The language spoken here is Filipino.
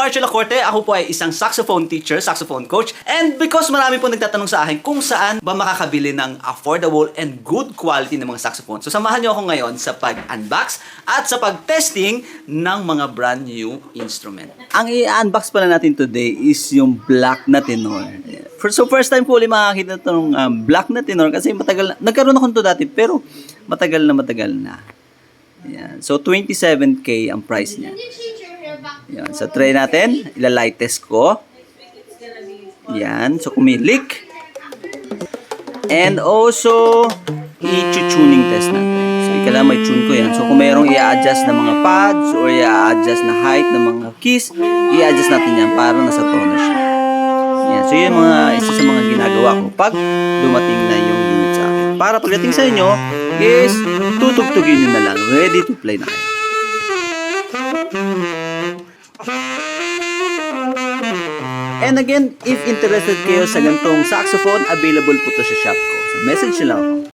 Archie Lacorte. Ako po ay isang saxophone teacher, saxophone coach. And because marami po nagtatanong sa akin kung saan ba makakabili ng affordable and good quality ng mga saxophone. So samahan niyo ako ngayon sa pag-unbox at sa pag-testing ng mga brand new instrument. Ang i-unbox pala natin today is yung black na tenor. For- So first time po ulit makakita itong um, black na tenor kasi matagal na, nagkaroon ako nito dati pero matagal na matagal na. Yan. So 27k ang price niya. Yan. So, try natin. Ilalight test ko. Yan. So, kumilik. And also, i-tuning test natin. So, ikala may tune ko yan. So, kung mayroong i-adjust na mga pads or i-adjust na height ng mga keys, i-adjust natin yan para nasa tono siya. Yan. So, yun mga, isa sa mga ginagawa ko pag dumating na yung unit sa akin. Para pagdating sa inyo, is tutugtugin nyo na lang. Ready to play na kayo. And again, if interested kayo sa gantong saxophone, available po to sa shop ko. So message nyo lang ako.